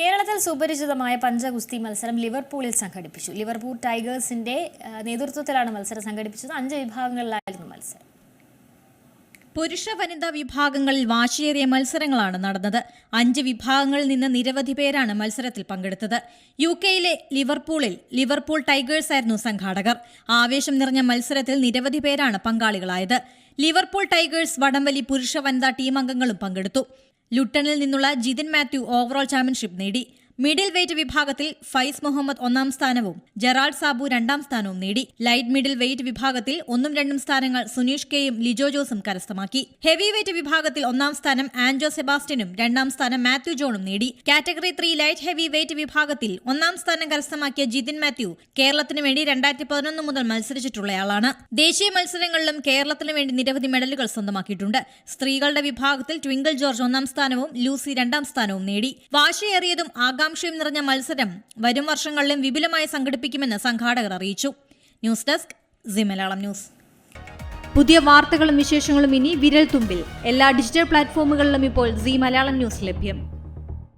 കേരളത്തിൽ സുപരിചിതമായ പഞ്ചഗുസ്തി മത്സരം ലിവർപൂളിൽ സംഘടിപ്പിച്ചു. ലിവർപൂൾ ടൈഗേഴ്സിന്റെ നേതൃത്വത്തിലാണ് മത്സരം സംഘടിപ്പിച്ചത്. അഞ്ച് വിഭാഗങ്ങളിലായിരുന്നു മത്സരം. പുരുഷ വനിതാ വിഭാഗങ്ങളിൽ വാശിയേറിയ മത്സരങ്ങളാണ് നടന്നത്. അഞ്ച് വിഭാഗങ്ങളിൽ നിന്ന് നിരവധി പേരാണ് മത്സരത്തിൽ പങ്കെടുത്തത്. യു കെയിലെ ലിവർപൂളിൽ ലിവർപൂൾ ടൈഗേഴ്സ് ആയിരുന്നു സംഘാടകർ. ആവേശം നിറഞ്ഞ മത്സരത്തിൽ നിരവധി പേരാണ് പങ്കാളികളായത്. ലിവർപൂൾ ടൈഗേഴ്സ് വടംവലി പുരുഷ വനിതാ ടീം അംഗങ്ങളും പങ്കെടുത്തു. ലുട്ടണിൽ നിന്നുള്ള ജിതിൻ മാത്യു ഓവറോൾ ചാമ്പ്യൻഷിപ്പ് നേടി. മിഡിൽ വെയ്റ്റ് വിഭാഗത്തിൽ ഫൈസ് മുഹമ്മദ് ഒന്നാം സ്ഥാനവും ജെറാൾഡ് സാബു രണ്ടാം സ്ഥാനവും നേടി. ലൈറ്റ് മിഡിൽ വെയ്റ്റ് വിഭാഗത്തിൽ ഒന്നും രണ്ടും സ്ഥാനങ്ങൾ സുനീഷ് കെയും ലിജോ ജോസും കരസ്ഥമാക്കി. ഹെവി വെയ്റ്റ് വിഭാഗത്തിൽ ഒന്നാം സ്ഥാനം ആൻജോ സെബാസ്റ്റ്യനും രണ്ടാം സ്ഥാനം മാത്യു ജോണും നേടി. Category three light heavy weight വിഭാഗത്തിൽ ഒന്നാം സ്ഥാനം കരസ്ഥമാക്കിയ ജിതിൻ മാത്യു കേരളത്തിനു വേണ്ടി രണ്ടായിരത്തി പതിനൊന്ന് മുതൽ മത്സരിച്ചിട്ടുള്ളയാളാണ്. ദേശീയ മത്സരങ്ങളിലും കേരളത്തിനു വേണ്ടി നിരവധി മെഡലുകൾ സ്വന്തമാക്കിയിട്ടുണ്ട്. സ്ത്രീകളുടെ വിഭാഗത്തിൽ ട്വിങ്കിൾ ജോർജ് ഒന്നാം സ്ഥാനവും ലൂസി രണ്ടാം സ്ഥാനവും നേടി. വാശിയേറിയതും ആകാംക്ഷയും നിറഞ്ഞ മത്സരം വരും വർഷങ്ങളിലും വിപുലമായി സംഘടിപ്പിക്കുമെന്ന് സംഘാടകർ അറിയിച്ചു. News desk C Malayalam news. പുതിയ വാർത്തകളും വിശേഷങ്ങളും ഇനി വിരൽ തുമ്പിൽ എല്ലാ ഡിജിറ്റൽ പ്ലാറ്റ്ഫോമുകളിലും ഇപ്പോൾ സി മലയാളം ന്യൂസ് ലഭ്യം.